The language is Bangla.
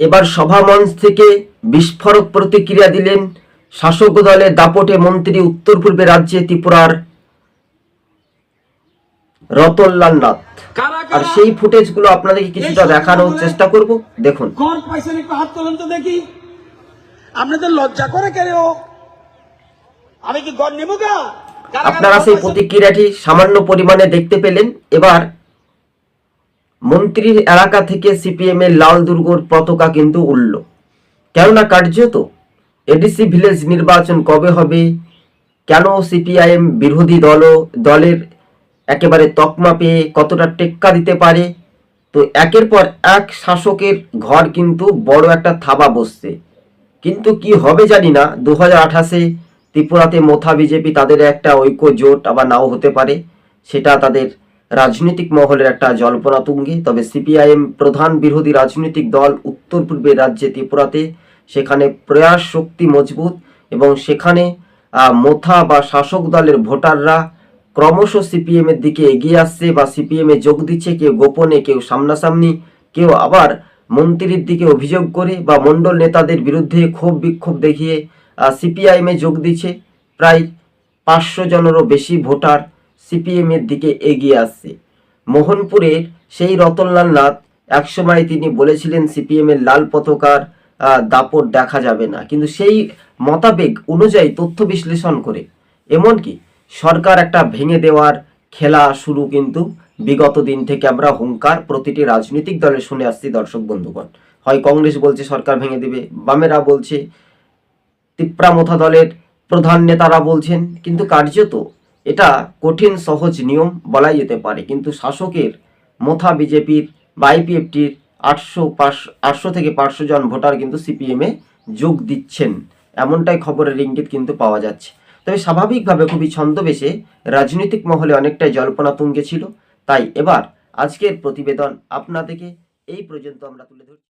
এবার সভামঞ্চ থেকে বিস্ফোরক প্রতিক্রিয়া দিলেন শাসক দলের দাপটে মন্ত্রী উত্তর পূর্বে রাজ্যে ত্রিপুরার রতনলাল নাথ। আর সেই ফুটেজগুলো আপনাদেরকে কিছুটা দেখানোর চেষ্টা করব। দেখুন। গড় পাইছেন একটু হাত তোলেন তো দেখি। আপনাদের লজ্জা করে কেন? আমি কি গড় নেব আপনারা সেই প্রতিক্রিয়াটি সামান্য পরিমাণে দেখতে পেলেন। এবার মন্ত্রীর এলাকা থেকে সিপিএম এর লাল দুর্গর পতাকা কিন্তু উঠল কেননা কার্যত এডিসি ভিলেজ নির্বাচন কবে হবে? কেন সিপিআইএম বিরোধী দল দলের একেবারে তকমা পেয়ে কতটা টেক্কা দিতে পারে? তো একের পর এক শাসকের ঘর কিন্তু বড় একটা থাবা বসছে। কিন্তু কি হবে জানি না দু হাজার আঠাশে ত্রিপুরাতে মোথা বিজেপি তাদের একটা ঐক্য জোট আবার নাও হতে পারে, সেটা তাদের রাজনৈতিক মহলের একটা জল্পনা তুঙ্গে, তবে সিপিআইএম প্রধান বিরোধী রাজনৈতিক দল উত্তর পূর্বের রাজ্যে ত্রিপুরাতে, সেখানে প্রয়াস শক্তি মজবুত এবং সেখানে মোথা বা শাসক দলের ভোটাররা ক্রমশ সিপিএম এর দিকে এগিয়ে আসছে বা সিপিএম যোগ দিচ্ছে কেউ গোপনে, কেউ সামনাসামনি, কেউ আবার মন্ত্রীর দিকে অভিযোগ করে বা মণ্ডল নেতাদের বিরুদ্ধে ক্ষোভ বিক্ষোভ দেখিয়ে সিপিআইএম যোগ দিচ্ছে। প্রায় পাঁচশো জনেরও বেশি ভোটার সিপিএম এর দিকে এগিয়ে আসছে। মোহনপুরের সেই রতনলাল নাথ একসময় তিনি বলেছিলেন, সিপিএম এর লাল পতাকার দাপট দেখা যাবে না। কিন্তু সেই মতাবেগ অনুযায়ী তথ্য বিশ্লেষণ করে। এমনকি সরকার একটা ভেঙে দেওয়ার খেলা শুরু কিন্তু বিগত দিন থেকে আমরা হুঙ্কার প্রতিটি রাজনৈতিক দলে শুনে আসছি, দর্শক বন্ধুগণ। হয় কংগ্রেস বলছে, সরকার ভেঙে দেবে। বামেরা বলছে, তিপ্রামথা দলের প্রধান নেতারা বলছেন। কিন্তু কার্যত কঠিন, সহজ নিয়ম বলাই যেতে পারে। কিন্তু শাসকের, মোথা বিজেপির বা আইপিএফটির আটশো পাঁচশো আটশো থেকে পাঁচশো জন ভোটার কিন্তু সিপিএমে যোগ দিচ্ছেন। এমনটাই খবরের ইঙ্গিত কিন্তু পাওয়া যাচ্ছে। তবে স্বাভাবিকভাবে খুবই ছন্দবেশে রাজনৈতিক মহলে অনেকটাই জল্পনা তুঙ্গে ছিল। তাই এবার আজকের প্রতিবেদন আপনাদেরকে এই পর্যন্ত আমরা তুলে ধরছি।